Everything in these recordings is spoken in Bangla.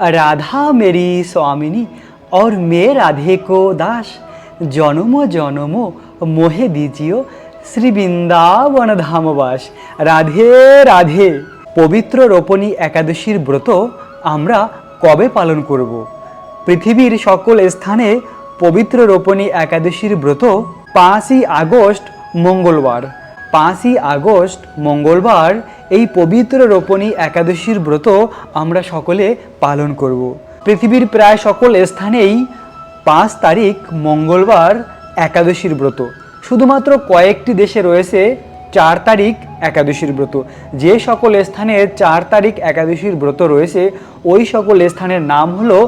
राधा मेरी स्वामिनी और मैं राधे को दास জনম জনম মোহে দিজিও শ্রী বৃন্দাবন ধামবাস রাধে রাধে পবিত্র রোপণী একাদশীর ব্রত আমরা কবে পালন করব পৃথিবীর সকল স্থানে পবিত্র রোপণী একাদশীর ব্রত পাঁচই আগস্ট মঙ্গলবার পাঁচই আগস্ট মঙ্গলবার এই পবিত্র রোপণী একাদশীর ব্রত আমরা সকলে পালন করব। পৃথিবীর প্রায় সকল স্থানেই পাঁচ তারিখ মঙ্গলবার একাদশীর ব্রত। শুধুমাত্র কয়েকটি দেশে রয়েছে চার তারিখ একাদশীর ব্রত। যে সকল স্থানে চার তারিখ একাদশীর ব্রত রয়েছে, ওই সকল স্থানের নাম হলো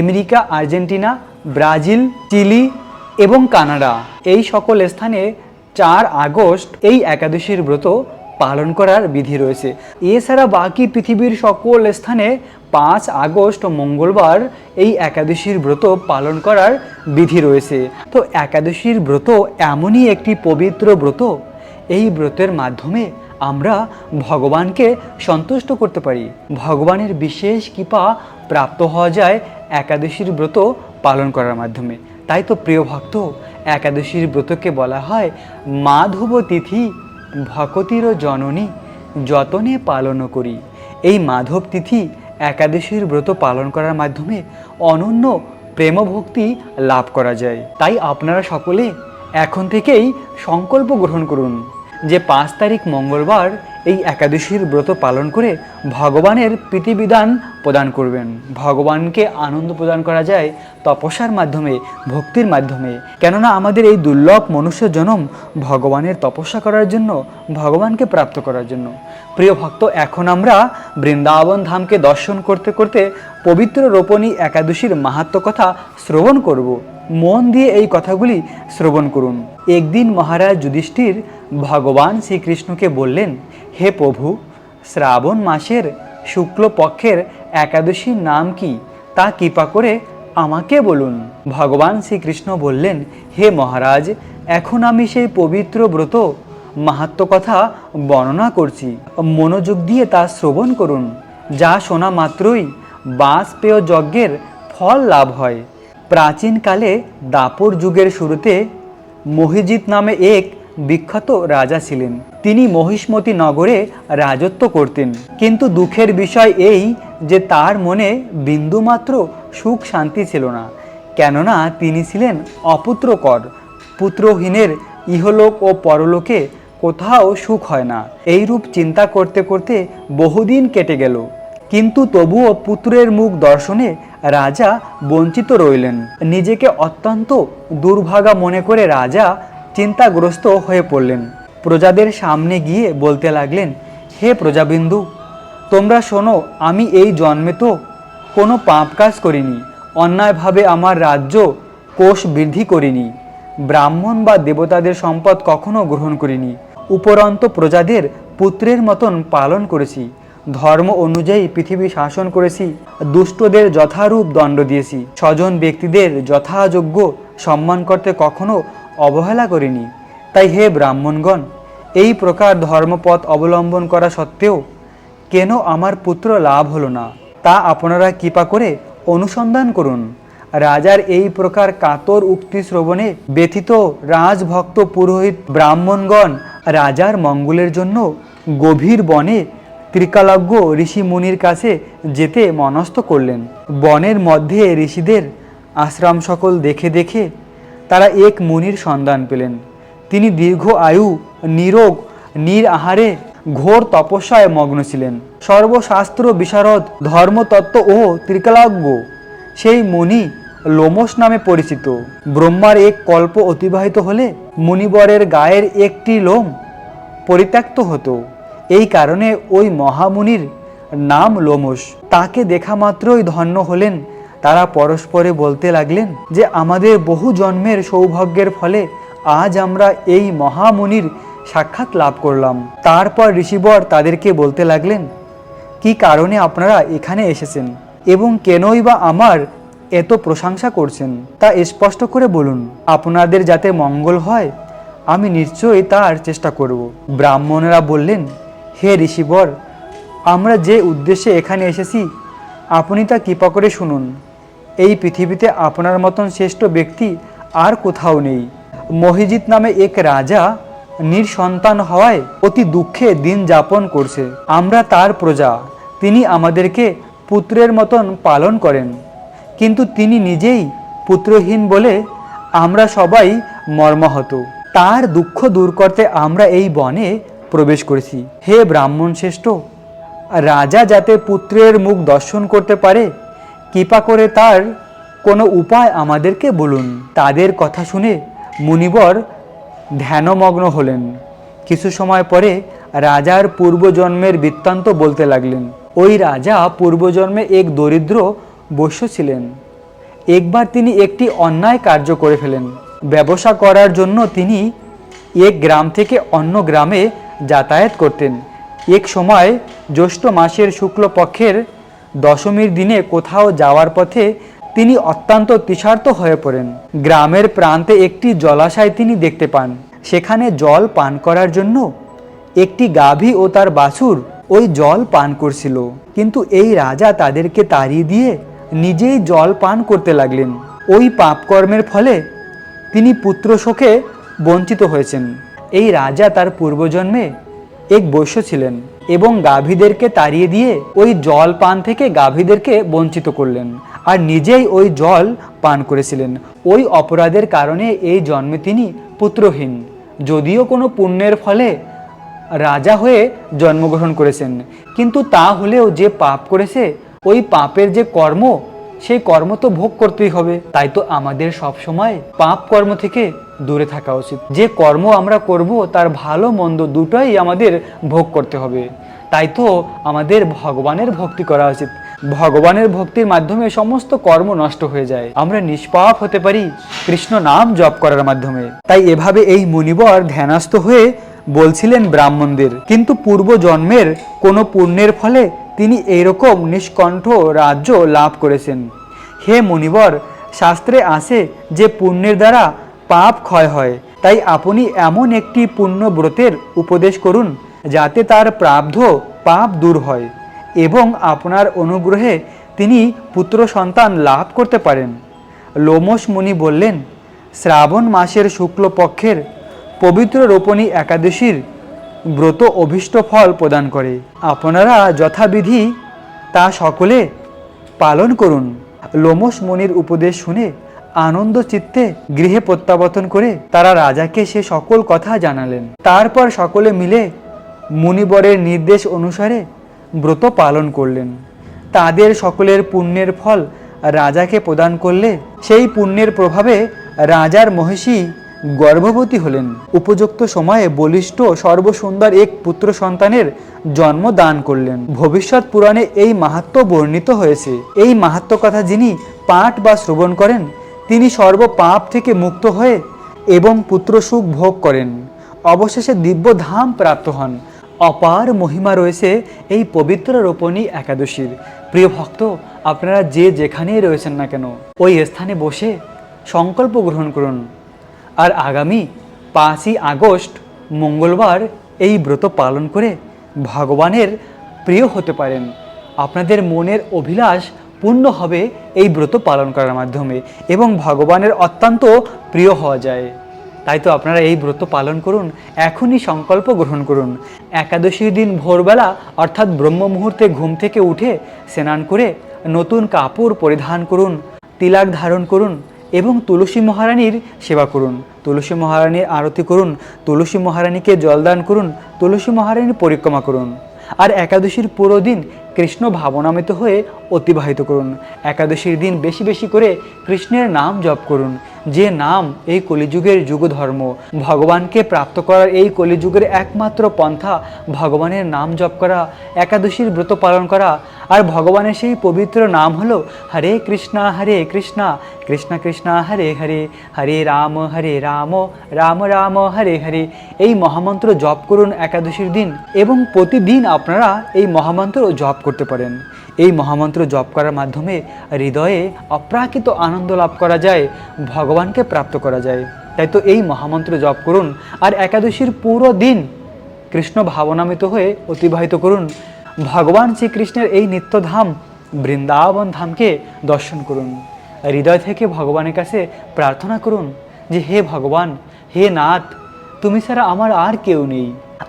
আমেরিকা, আর্জেন্টিনা, ব্রাজিল, চিলি এবং কানাডা। এই সকল স্থানে চার আগস্ট এই একাদশীর ব্রত পালন করার বিধি রয়েছে। এছাড়া বাকি পৃথিবীর সকল স্থানে পাঁচ আগস্ট মঙ্গলবার এই একাদশীর ব্রত পালন করার বিধি রয়েছে। তো একাদশীর ব্রত এমনই একটি পবিত্র ব্রত। এই ব্রতের মাধ্যমে আমরা ভগবানকে সন্তুষ্ট করতে পারি। ভগবানের বিশেষ কৃপা প্রাপ্ত হওয়া যায় একাদশীর ব্রত পালন করার মাধ্যমে। তাই তো প্রিয় ভক্ত, একাদশীর ব্রতকে বলা হয় মাধব তিথি ভকতির জননী যতনে পালন করি। এই মাধব তিথি একাদশীর ব্রত পালন করার মাধ্যমে অনন্য প্রেমভক্তি লাভ করা যায়। তাই আপনারা সকলে এখন থেকেই সংকল্প গ্রহণ করুন যে পাঁচ তারিখ মঙ্গলবার এই একাদশীর ব্রত পালন করে ভগবানের প্রীতিবিধান প্রদান করবেন। ভগবানকে আনন্দ প্রদান করা যায় তপস্যার মাধ্যমে, ভক্তির মাধ্যমে। কেননা আমাদের এই দুর্লভ মনুষ্য জনম ভগবানের তপস্যা করার জন্য, ভগবানকে প্রাপ্ত করার জন্য। প্রিয় ভক্ত, এখন আমরা বৃন্দাবন ধামকে দর্শন করতে করতে পবিত্র রোপণী একাদশীর মাহাত্ম কথা শ্রবণ করব। মন দিয়ে এই কথাগুলি শ্রবণ করুন। একদিন মহারাজ যুধিষ্ঠির ভগবান শ্রীকৃষ্ণকে বললেন হে প্রভু, শ্রাবণ মাসের শুক্লপক্ষের একাদশীর নাম কি? তা কৃপা করে আমাকে বলুন। ভগবান শ্রীকৃষ্ণ বললেন, হে মহারাজ, এখন আমি সেই পবিত্র ব্রত মাহাত্ম কথা বর্ণনা করছি। মনোযোগ দিয়ে তা শ্রবণ করুন, যা শোনা মাত্রই বাঁশপেয় যজ্ঞের ফল লাভ হয়। প্রাচীনকালে দাপর যুগের শুরুতে মহিজিৎ নামে এক বিখ্যাত রাজা ছিলেন। তিনি মহিষ্মতি নগরে রাজত্ব করতেন। কিন্তু দুঃখের বিষয় এই যে তার মনে বিন্দুমাত্র সুখ শান্তি ছিল না। কেননা তিনি ছিলেন অপুত্রকর। পুত্রহীনের ইহলোক ও পরলোকে কোথাও সুখ হয় না। এইরূপ চিন্তা করতে করতে বহুদিন কেটে গেল। কিন্তু তবুও পুত্রের মুখ দর্শনে রাজা বঞ্চিত রইলেন। নিজেকে অত্যন্ত দুর্ভাগা মনে করে রাজা চিন্তাগ্রস্ত হয়ে পড়লেন। প্রজাদের সামনে গিয়ে বলতে লাগলেন, হে প্রজাবিন্দু, তোমরা শোনো, আমি এই জন্মে তো কোনো পাপ কাজ করিনি, অন্যায়ভাবে আমার রাজ্য কোষ বৃদ্ধি করিনি, ব্রাহ্মণ বা দেবতাদের সম্পদ কখনো গ্রহণ করিনি, উপরন্ত প্রজাদের পুত্রের মতন পালন করেছি, ধর্ম অনুযায়ী পৃথিবী শাসন করেছি, দুষ্টদের যথারূপ দণ্ড দিয়েছি, স্বজন ব্যক্তিদের যথাযোগ্য সম্মান করতে কখনো অবহেলা করিনি। তাই হে ব্রাহ্মণগণ, এই প্রকার ধর্মপথ অবলম্বন করা সত্ত্বেও কেন আমার পুত্র লাভ হলো না? তা আপনারা কৃপা করে অনুসন্ধান করুন। রাজার এই প্রকার কাতর উক্তি শ্রবণে ব্যথিত রাজভক্ত পুরোহিত ব্রাহ্মণগণ রাজার মঙ্গলের জন্য গভীর বনে ত্রিকালজ্ঞ ঋষি মুনির কাছে যেতে মনস্থ করলেন। বনের মধ্যে ঋষিদের আশ্রম সকল দেখে দেখে তারা এক মুনির সন্ধান পেলেন। তিনি দীর্ঘ আয়ু, নিরোগ, নির আহারে, ঘোর তপস্যায় মগ্ন ছিলেন। সর্বশাস্ত্র বিশারদ, ধর্মতত্ত্ব ও ত্রিকালজ্ঞ সেই মুনি লোমস নামে পরিচিত। ব্রহ্মার এক কল্প অতিবাহিত হলে মুনিবরের গায়ের একটি লোম পরিত্যক্ত হতো। এই কারণে ওই মহামুনির নাম লোমস তাকে দেখা মাত্রই ধন্য হলেন তারা পরস্পরে বলতে লাগলেন যে আমাদের বহু জন্মের সৌভাগ্যের ফলে আজ আমরা এই মহামুনির সাক্ষাৎ লাভ করলাম। তারপর ঋষিবর তাদেরকে বলতে লাগলেন, কি কারণে আপনারা এখানে এসেছেন এবং কেনই বা আমার এত প্রশংসা করছেন? তা স্পষ্ট করে বলুন, আপনাদের যাতে মঙ্গল হয়, আমি নিশ্চয়ই তার চেষ্টা করব। ব্রাহ্মণেরা বললেন, হে ঋষিবর, আমরা যে উদ্দেশ্যে এখানে এসেছি, আপনি তা কৃপা করে শুনুন। এই পৃথিবীতে আপনার মতন শ্রেষ্ঠ ব্যক্তি আর কোথাও নেই। মহিজিৎ নামে এক রাজা নিঃসন্তান হওয়ায় অতি দুঃখে দিন যাপন করছে। আমরা তার প্রজা, তিনি আমাদেরকে পুত্রের মতন পালন করেন। কিন্তু তিনি নিজেই পুত্রহীন বলে আমরা সবাই মর্মাহত। তার দুঃখ দূর করতে আমরা এই বনে প্রবেশ করেছি। হে ব্রাহ্মণ শ্রেষ্ঠ রাজা যাতে পুত্রের মুখ দর্শন করতে পারে কৃপা করে তার কোনো উপায় আমাদেরকে বলুন। তাদের কথা শুনে মুনিবর ধ্যানমগ্ন হলেন। কিছু সময় পরে রাজার পূর্বজন্মের বৃত্তান্ত বলতে লাগলেন। ওই রাজা পূর্বজন্মে এক দরিদ্র বৈশ্য ছিলেন। একবার তিনি একটি অন্যায় কার্য করে ফেলেন। ব্যবসা করার জন্য তিনি এক গ্রাম থেকে অন্য গ্রামে যাতায়াত করতেন। এক সময় জ্যৈষ্ঠ মাসের শুক্লপক্ষের দশমীর দিনে কোথাও যাওয়ার পথে তিনি অত্যন্ত তৃষার্ত হয়ে পড়েন। গ্রামের প্রান্তে একটি জলাশয় তিনি দেখতে পান। সেখানে জল পান করার জন্য একটি গাভী ও তার বাছুর ওই জল পান করছিল। কিন্তু এই রাজা তাদেরকে তাড়িয়ে দিয়ে নিজেই জল পান করতে লাগলেন। ওই পাপকর্মের ফলে তিনি পুত্র শোকে বঞ্চিত হয়েছেন। এই রাজা তার পূর্বজন্মে এক বৈশ্য ছিলেন। এবং গাভীদেরকে তাড়িয়ে দিয়ে ওই জল পান থেকে গাভীদেরকে বঞ্চিত করলেন। আর নিজেই ওই জল পান করেছিলেন। ওই অপরাধের কারণে এই জন্মে তিনি পুত্রহীন। যদিও কোনো পুণ্যের ফলে রাজা হয়ে জন্মগ্রহণ করেছেন। কিন্তু তা হলেও যে পাপ করেছে, ওই পাপের যে কর্ম সেই কর্ম তো ভোগ করতেই হবে। তাই তো আমাদের সব সময় পাপ কর্ম থেকে দূরে থাকা উচিত। যে কর্ম আমরা করব, তার ভালো মন্দ দুটোই আমাদের ভোগ করতে হবে। তাই তো আমাদের ভগবানের ভক্তি করা উচিত। ভগবানের ভক্তির মাধ্যমে সমস্ত কর্ম নষ্ট হয়ে যায়। আমরা নিষ্পাপ হতে পারি, কৃষ্ণ নাম জপ করার মাধ্যমে। তাই এভাবে এই মুনিবর ধ্যানস্থ হয়ে বলছিলেন ব্রাহ্মণদের। কিন্তু পূর্ব জন্মের কোনো পুণ্যের ফলে তিনি এইরকম নিষ্কণ্ঠ রাজ্য লাভ করেছেন। হে মুনিবর, শাস্ত্রে আসে যে পুণ্যের দ্বারা পাপ ক্ষয় হয়। তাই আপনি এমন একটি পুণ্য ব্রতের উপদেশ করুন, যাতে তার প্রাব্ধ পাপ দূর হয় এবং আপনার অনুগ্রহে তিনি পুত্র সন্তান লাভ করতে পারেন। লোমস মুনি বললেন, শ্রাবণ মাসের শুক্লপক্ষের পবিত্র রোপণী একাদশীর ব্রত অভীষ্ট ফল প্রদান করে। আপনারা যথাবিধি তা সকলে পালন করুন। লোমস মনির উপদেশ শুনে আনন্দ চিত্তে গৃহে প্রত্যাবর্তন করে তারা রাজাকে সে সকল কথা জানালেন। তারপর সকলে মিলে মুনিবরের নির্দেশ অনুসারে ব্রত পালন করলেন। তাদের সকলের পুণ্যের ফল রাজাকে প্রদান করলে সেই পুণ্যের প্রভাবে রাজার মহিষী গর্ভবতী হলেন। উপযুক্ত সময়ে বলিষ্ঠ সর্বসুন্দর এক পুত্র সন্তানের জন্ম দান করলেন। ভবিষ্যৎ পুরাণে এই মাহাত্ম বর্ণিত হয়েছে। এই মাহাত্ম কথা যিনি পাঠ বা শ্রবণ করেন, তিনি সর্ব পাপ থেকে মুক্ত হয়ে এবং পুত্র সুখ ভোগ করেন। অবশেষে দিব্য ধাম প্রাপ্ত হন। অপার মহিমা রয়েছে এই পবিত্র রোপণী একাদশীর। প্রিয় ভক্ত, আপনারা যে যেখানেই রয়েছেন না কেন, ওই স্থানে বসে সংকল্প গ্রহণ করুন। আর আগামী পাঁচই আগস্ট মঙ্গলবার এই ব্রত পালন করে ভগবানের প্রিয় হতে পারেন। আপনাদের মনের অভিলাষ পূর্ণ হবে এই ব্রত পালন করার মাধ্যমে এবং ভগবানের অত্যন্ত প্রিয় হওয়া যায়। তাই তো আপনারা এই ব্রত পালন করুন, এখনই সংকল্প গ্রহণ করুন। একাদশীর দিন ভোরবেলা, অর্থাৎ ব্রহ্ম মুহূর্তে ঘুম থেকে উঠে স্নান করে নতুন কাপড় পরিধান করুন, তিলাক ধারণ করুন এবং তুলসী মহারানীর সেবা করুন। তুলসী মহারানীর আরতি করুন, তুলসী মহারানীকে জলদান করুন, তুলসী মহারানীর পরিক্রমা করুন। আর একাদশীর পুরো দিন কৃষ্ণ ভাবনামিত হয়ে অতিবাহিত করুন। একাদশীর দিন বেশি বেশি করে কৃষ্ণের নাম জপ করুন। যে নাম এই কলিযুগের যুগ ধর্ম ভগবানকে প্রাপ্ত করার এই কলিযুগের একমাত্র পন্থা ভগবানের নাম জপ করা, একাদশীর ব্রত পালন করা আর ভগবানের সেই পবিত্র নাম হলো হরে কৃষ্ণা হরে কৃষ্ণা, কৃষ্ণ কৃষ্ণা, হরে হরে হরে রাম হরে রাম রাম রাম, হরে হরে। এই মহামন্ত্র জপ করুন একাদশীর দিন এবং প্রতিদিন আপনারা এই মহামন্ত্র জপ করতে পারেন। এই মহামন্ত্র জপ করার মাধ্যমে হৃদয়ে অপ্রাকৃত আনন্দ লাভ করা যায়, ভগবানকে প্রাপ্ত করা যায়। তাই তো এই মহামন্ত্র জপ করুন আর একাদশীর পুরো দিন কৃষ্ণ ভাবনামিত হয়ে অতিবাহিত করুন। ভগবান শ্রীকৃষ্ণের এই নিত্যধাম বৃন্দাবন ধামকে দর্শন করুন। হৃদয় থেকে ভগবানের কাছে প্রার্থনা করুন যে, হে ভগবান, হে নাথ, তুমি ছাড়া আমার আর কেউ নেই।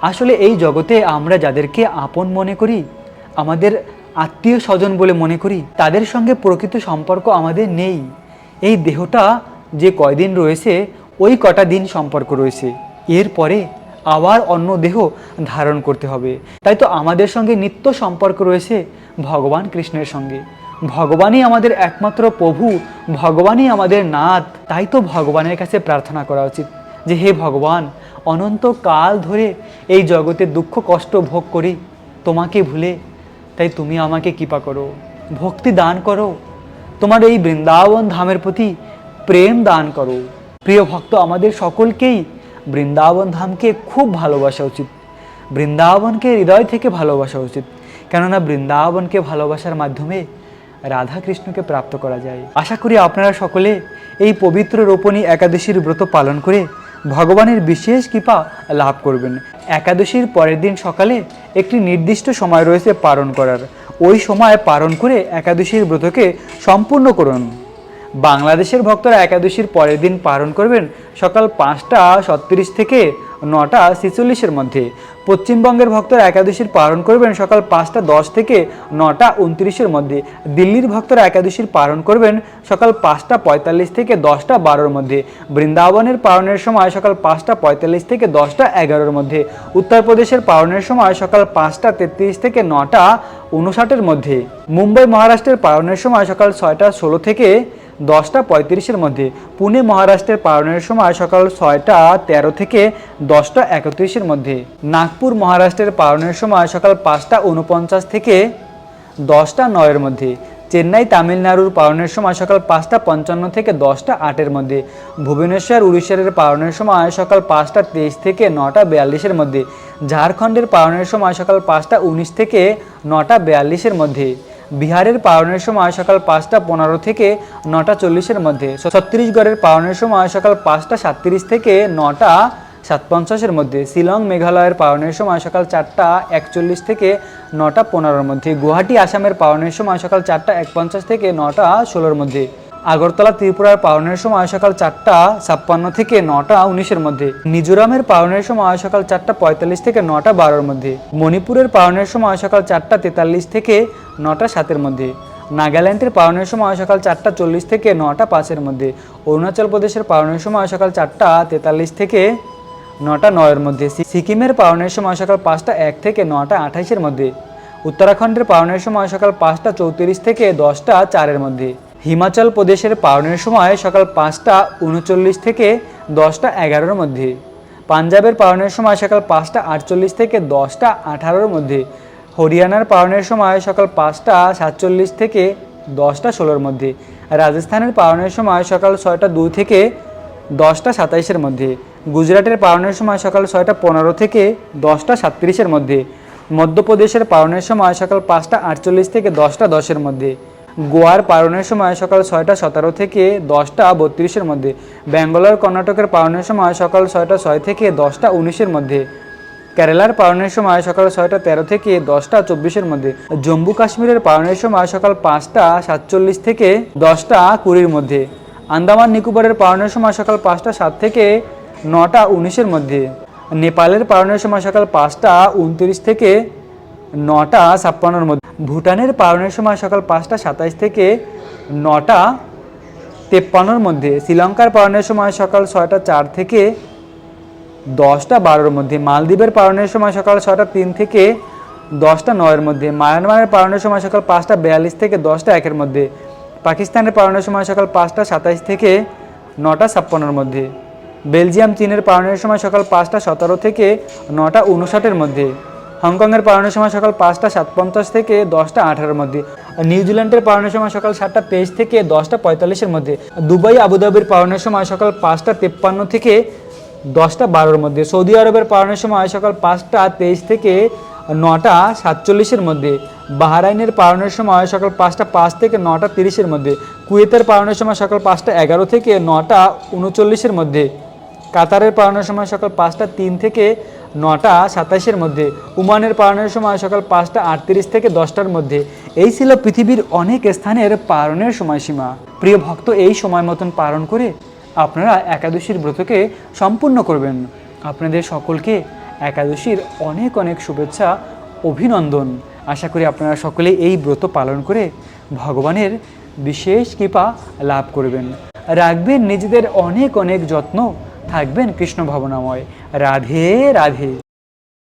আসলে এই জগতে আমরা যাদেরকে আপন মনে করি আমাদের আত্মীয় স্বজন বলে মনে করি, তাদের সঙ্গে প্রকৃত সম্পর্ক আমাদের নেই। এই দেহটা যে কয়দিন রয়েছে, ওই কটা দিন সম্পর্ক রয়েছে। এরপরে আবার অন্য দেহ ধারণ করতে হবে। তাই তো আমাদের সঙ্গে নিত্য সম্পর্ক রয়েছে ভগবান কৃষ্ণের সঙ্গে। ভগবানই আমাদের একমাত্র প্রভু, ভগবানই আমাদের নাথ। তাই তো ভগবানের কাছে প্রার্থনা করা উচিত যে, হে ভগবান অনন্ত কাল ধরে এই জগতে দুঃখ কষ্ট ভোগ করি, তোমাকে ভুলে তাই তুমি আমাকে কৃপা করো, ভক্তি দান করো, তোমার এই বৃন্দাবন ধামের প্রতি প্রেম দান করো। প্রিয় ভক্ত, আমাদের সকলকেই বৃন্দাবন ধামকে খুব ভালোবাসা উচিত। বৃন্দাবনকে হৃদয় থেকে ভালোবাসা উচিত। কেননা বৃন্দাবনকে ভালোবাসার মাধ্যমে রাধা কৃষ্ণকে প্রাপ্ত করা যায়। আশা করি আপনারা সকলে এই পবিত্র রোপণী একাদশীর ব্রত পালন করে ভগবানের বিশেষ কৃপা লাভ করবেন। একাদশীর পরের দিন সকালে একটি নির্দিষ্ট সময় রয়েছে পালন করার। ওই সময় পালন করে একাদশীর ব্রতকে সম্পূর্ণ করুন। বাংলাদেশের ভক্তরা একাদশীর পরের দিন পালন করবেন সকাল পাঁচটা সত্তিরিশ থেকে নটা ছেচল্লিশের মধ্যে। পশ্চিমবঙ্গের ভক্তরা একাদশীর পালন করবেন সকাল পাঁচটা দশ থেকে নটা উনত্রিশের মধ্যে। দিল্লির ভক্তরা একাদশীর পালন করবেন সকাল পাঁচটা পঁয়তাল্লিশ থেকে দশটা বারোর মধ্যে। বৃন্দাবনের পালনের সময় সকাল পাঁচটা পঁয়তাল্লিশ থেকে দশটা এগারোর মধ্যে। উত্তরপ্রদেশের পালনের সময় সকাল পাঁচটা তেত্রিশ থেকে নটা উনষাটের মধ্যে। মুম্বাই মহারাষ্ট্রের পালনের সময় সকাল ছয়টা ষোলো থেকে দশটা পঁয়ত্রিশের মধ্যে পুনে মহারাষ্ট্রের পালনের সময় সকাল ছয়টা তেরো থেকে দশটা একত্রিশের মধ্যে। নাগপুর মহারাষ্ট্রের পালনের সময় সকাল পাঁচটা উনপঞ্চাশ থেকে দশটা নয়ের মধ্যে। চেন্নাই তামিলনাড়ুর পালনের সময় সকাল পাঁচটা পঞ্চান্ন থেকে দশটা আটের মধ্যে। ভুবনেশ্বর উড়িষ্যার পালনের সময় সকাল পাঁচটা তেইশ থেকে নটা বিয়াল্লিশের মধ্যে। ঝাড়খণ্ডের পালনের সময় সকাল পাঁচটা উনিশ থেকে নটা বিয়াল্লিশের মধ্যে। বিহারের পালনের সময় সকাল পাঁচটা পনেরো থেকে নটা চল্লিশের মধ্যে। ছত্তিশগড়ের পালনের সময় সকাল পাঁচটা সাতত্রিশ থেকে নটা সাত পঞ্চাশের মধ্যে। শিলং মেঘালয়ের পালনের সময় সকাল চারটা একচল্লিশ থেকে নটা পনেরোর মধ্যে। গুয়াহাটি, আসামের পালনের সময় সকাল চারটা এক পঞ্চাশ থেকে নটা ষোলোর মধ্যে। আগরতলা, ত্রিপুরার পালনের সময় সকাল চারটা ছাপ্পান্ন থেকে নটা উনিশের মধ্যে। মিজোরামের পালনের সময় সকাল চারটা পঁয়তাল্লিশ থেকে নটা বারোর মধ্যে। মণিপুরের পালনের সময় সকাল চারটা তেতাল্লিশ থেকে নটা সাতের মধ্যে। নাগাল্যান্ডের পালনের সময় সকাল চারটা চল্লিশ থেকে নটা পাঁচের মধ্যে। অরুণাচল প্রদেশের পালনের সময় সকাল চারটা তেতাল্লিশ থেকে নটা নয়ের মধ্যে। সিকিমের পালনের সময় সকাল পাঁচটা এক থেকে নটা আঠাইশের মধ্যে। উত্তরাখণ্ডের পালনের সময় সকাল পাঁচটা চৌত্রিশ থেকে দশটা চারের মধ্যে। হিমাচল প্রদেশের পালনের সময় সকাল পাঁচটা উনচল্লিশ থেকে দশটা এগারোর মধ্যে। পাঞ্জাবের পালনের সময় সকাল পাঁচটা আটচল্লিশ থেকে দশটা আঠারোর মধ্যে। হরিয়ানার পালনের সময় সকাল পাঁচটা সাতচল্লিশ থেকে দশটা ষোলোর মধ্যে, রাজস্থানের পালনের সময় সকাল ছয়টা দুই থেকে দশটা সাতাইশের মধ্যে, গুজরাটের পালনের সময় সকাল ছয়টা পনেরো থেকে দশটা সাতত্রিশের মধ্যে, মধ্যপ্রদেশের পালনের সময় সকাল পাঁচটা আটচল্লিশ থেকে দশটা দশের মধ্যে, গোয়ার পালনের সময় সকাল ছয়টা সতেরো থেকে দশটা বত্রিশের মধ্যে ব্যাঙ্গালোর কর্ণাটকের পালনের সময় সকাল ছয়টা ছয় থেকে দশটা উনিশের মধ্যে কেরালার পালনের সময় সকাল ছয়টা তেরো থেকে দশটা চব্বিশের মধ্যে। জম্মু কাশ্মীরের পালনের সময় সকাল পাঁচটা সাতচল্লিশ থেকে দশটা কুড়ির মধ্যে। আন্দামান নিকোবরের পালনের সময় সকাল পাঁচটা সাত থেকে নটা উনিশের মধ্যে। নেপালের পালনের সময় সকাল পাঁচটা উনত্রিশ থেকে নটা ছাপ্পান্নর মধ্যে। ভুটানের পালনের সময় সকাল পাঁচটা সাতাইশ থেকে নটা তেপ্পান্নর মধ্যে। শ্রীলঙ্কার পালনের সময় সকাল ছয়টা চার থেকে দশটা বারোর মধ্যে মালদ্বীপের পালনের সময় সকাল ছটা তিন থেকে দশটা নয়ের মধ্যে, মায়ানমারের পালনের সময় সকাল পাঁচটা বিয়াল্লিশ থেকে দশটা একের মধ্যে, পাকিস্তানের পালনের সময় সকাল পাঁচটা সাতাইশ থেকে নটা ছাপ্পান্নর মধ্যে, বেলজিয়াম, চীনের পালনের সময় সকাল পাঁচটা সতেরো থেকে নটা উনষাটের মধ্যে, হংকংয়ের পালনের সময় সকাল পাঁচটা সাত পঞ্চাশ থেকে দশটা আঠারোর মধ্যে নিউজিল্যান্ডের পালনের সময় সকাল সাতটা তেইশ থেকে দশটা পঁয়তাল্লিশের মধ্যে, দুবাই, আবুধাবির পালনের সময় সকাল পাঁচটা তেপ্পান্ন থেকে দশটা বারোর মধ্যে। সৌদি আরবের পালনের সময় সকাল পাঁচটা তেইশ থেকে নটা সাতচল্লিশের মধ্যে। বাহরাইনের পালনের সময় সকাল পাঁচটা পাঁচ থেকে নটা তিরিশের মধ্যে। কুয়েতের পালনের সময় সকাল পাঁচটা এগারো থেকে নটা উনচল্লিশের মধ্যে। কাতারের পালনের সময় সকাল পাঁচটা তিন থেকে নটা সাতাশের মধ্যে। উমানের পালনের সময় সকাল পাঁচটা আটত্রিশ থেকে দশটার মধ্যে। এই ছিল পৃথিবীর অনেক স্থানের পালনের সময়সীমা। প্রিয় ভক্ত, এই সময় মতন পালন করে আপনারা একাদশীর ব্রতকে সম্পূর্ণ করবেন। আপনাদের সকলকে একাদশীর অনেক অনেক শুভেচ্ছা, অভিনন্দন। আশা করি আপনারা সকলে এই ব্রত পালন করে ভগবানের বিশেষ কৃপা লাভ করবেন। রাখবেন নিজেদের অনেক অনেক যত্ন। থাকবেন কৃষ্ণ ভবনাময়। রাধে রাধে।